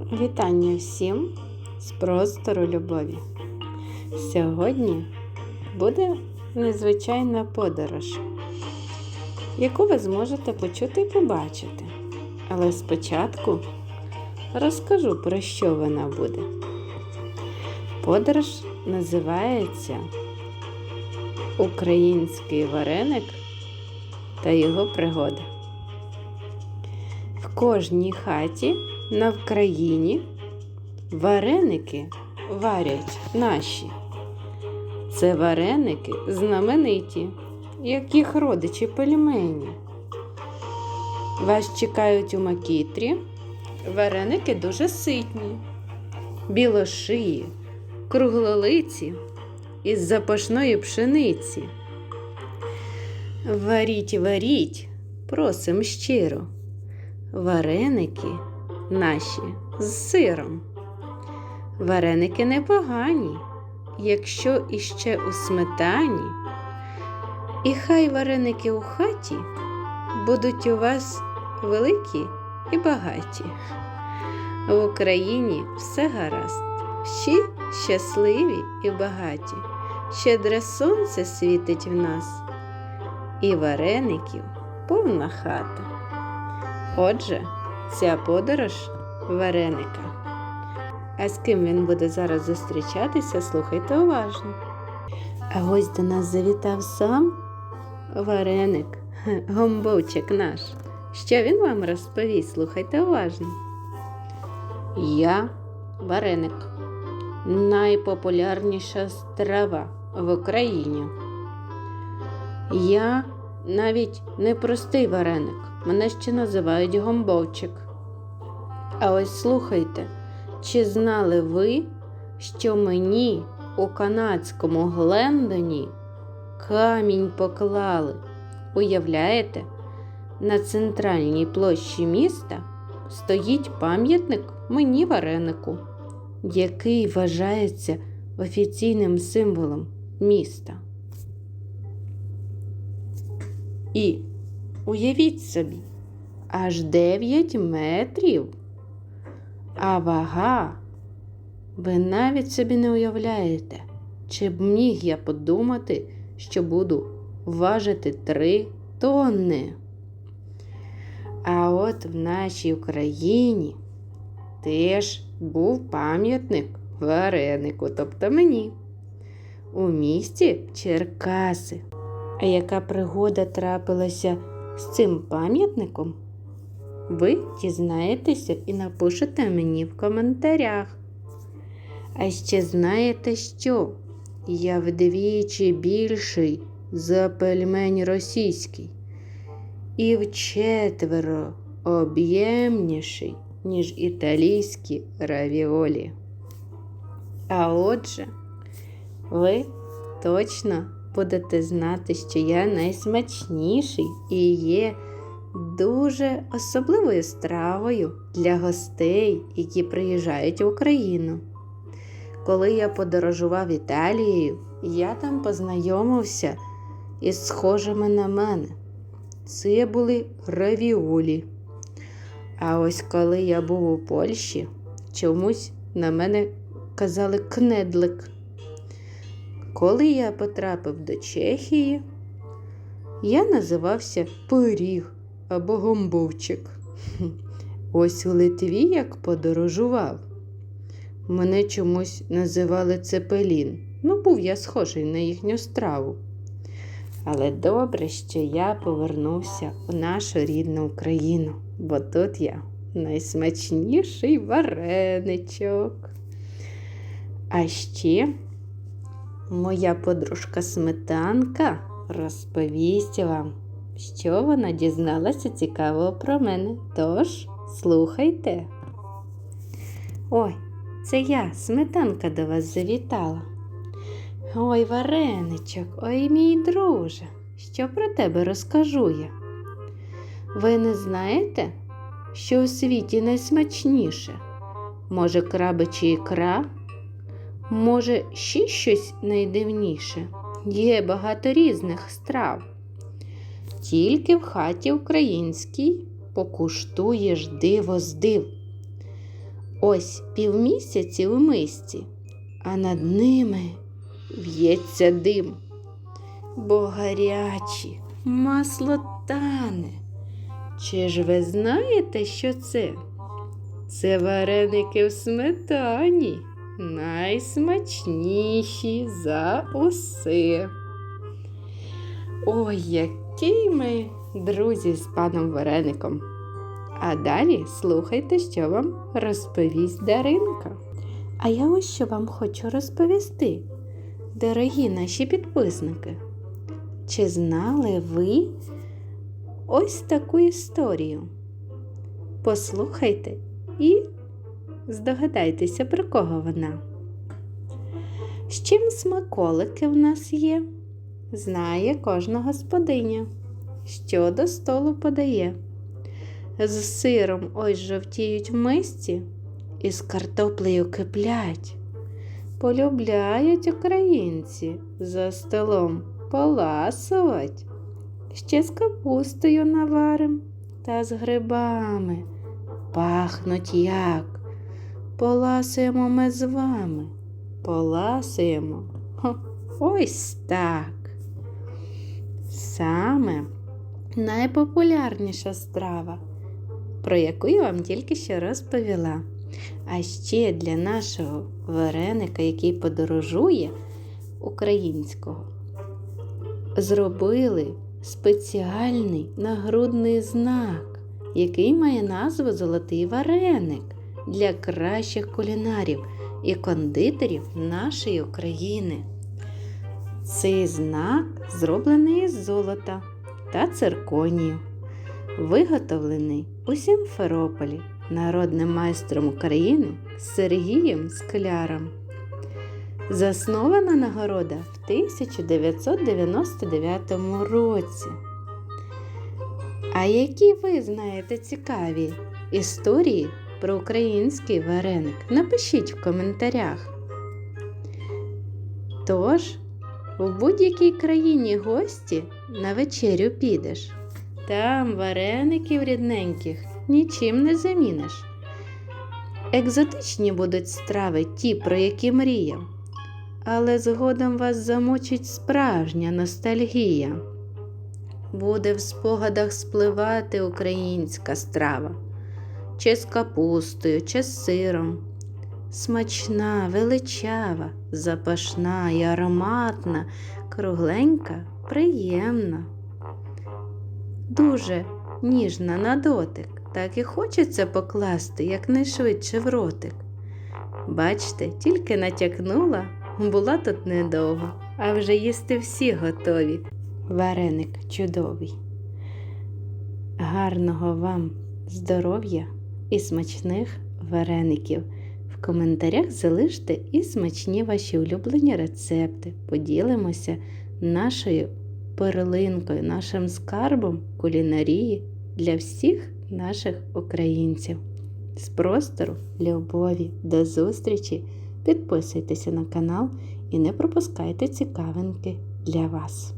Вітання всім з простору любові. Сьогодні буде незвичайна подорож, яку ви зможете почути і побачити. Але спочатку розкажу, про що вона буде. Подорож називається Український вареник та його пригоди. В кожній хаті на Вкраїні вареники варять наші. Це вареники знамениті, як їх родичі пельмені. Вас чекають у макітрі. Вареники дуже ситні, білошиї, круглолиці із запашної пшениці. Варіть, варіть, просим щиро. Вареники наші з сиром. Вареники непогані, якщо іще у сметані. І хай вареники у хаті будуть у вас великі і багаті. В Україні все гаразд, всі щасливі і багаті. Щедре сонце світить в нас, і вареників повна хата. Отже, ця подорож вареника. А з ким він буде зараз зустрічатися, слухайте уважно. А ось до нас завітав сам вареник, гомбовчик наш. Що він вам розповість, слухайте уважно. Я вареник. Найпопулярніша страва в Україні. Я навіть не простий вареник. Мене ще називають гомбовчик. А ось слухайте, чи знали ви, що мені у канадському Глендоні камінь поклали? Уявляєте, на центральній площі міста стоїть пам'ятник мені варенику, який вважається офіційним символом міста. І Уявіть собі, аж 9 метрів. А вага, ви навіть собі не уявляєте, чи б міг я подумати, що буду важити 3 тонни. А от в нашій Україні теж був пам'ятник варенику, тобто мені, у місті Черкаси. А яка пригода трапилася з цим пам'ятником? Ви дізнаєтеся і напишете мені в коментарях. А ще знаєте що? Я вдвічі більший за пельмень російський і вчетверо об'ємніший, ніж італійські равіолі. А отже, ви точно будете знати, що я найсмачніший і є дуже особливою стравою для гостей, які приїжджають в Україну. Коли я подорожував Італією, я там познайомився із схожими на мене. Це були равіолі. А ось коли я був у Польщі, чомусь на мене казали кнедлик. Коли я потрапив до Чехії, я називався Пиріг або Гомбовчик. Ось у Литві як подорожував. Мене чомусь називали Цепелін. Ну, був я схожий на їхню страву. Але добре, що я повернувся у нашу рідну Україну, бо тут я найсмачніший вареничок. А ще моя подружка Сметанка розповість вам, що вона дізналася цікавого про мене. Тож, слухайте. Ой, це я, сметанка до вас завітала. Ой, вареничок, ой мій друже, що про тебе розкажу я? Ви не знаєте, що у світі найсмачніше? Може, крабичі ікра? Може, ще щось найдивніше? Є багато різних страв. Тільки в хаті українській покуштуєш диво з див. Ось півмісяці у мисці, а над ними в'ється дим. Бо гарячі, масло тане. Чи ж ви знаєте, що це? Це вареники в сметані, найсмачніші за усе. Ой, які ми друзі з паном Вареником. А далі слухайте, що вам розповість Даринка. А я ось що вам хочу розповісти, дорогі наші підписники. Чи знали ви ось таку історію? Послухайте і здогадайтеся, про кого вона. З чим смаколики в нас є? Знає кожна господиня, що до столу подає. З сиром ось жовтіють в мисці і з картоплею киплять. Полюбляють українці за столом поласувати. Ще з капустою наварим та з грибами. Пахнуть як. Поласуємо ми з вами. Поласуємо. Ось так. Саме найпопулярніша страва, про яку я вам тільки що розповіла. А ще для нашого вареника, який подорожує українського, зробили спеціальний нагрудний знак, який має назву Золотий вареник для кращих кулінарів і кондитерів нашої України. Цей знак зроблений із золота та цирконію, виготовлений у Сімферополі народним майстром України Сергієм Скляром. Заснована нагорода в 1999 році. А які ви знаєте цікаві історії про український вареник? Напишіть в коментарях. Тож, в будь-якій країні гості на вечерю підеш. Там вареників рідненьких нічим не заміниш. Екзотичні будуть страви ті, про які мріяв, але згодом вас замочить справжня ностальгія. Буде в спогадах спливати українська страва, чи з капустою, чи з сиром. Смачна, величава, запашна і ароматна, кругленька, приємна. Дуже ніжна на дотик, так і хочеться покласти якнайшвидше в ротик. Бачте, тільки натякнула, була тут недовго, а вже їсти всі готові. Вареник чудовий. Гарного вам здоров'я і смачних вареників. В коментарях залиште і смачні ваші улюблені рецепти. Поділимося нашою перлинкою, нашим скарбом кулінарії для всіх наших українців. З простору любові, до зустрічі! Підписуйтеся на канал і не пропускайте цікавинки для вас.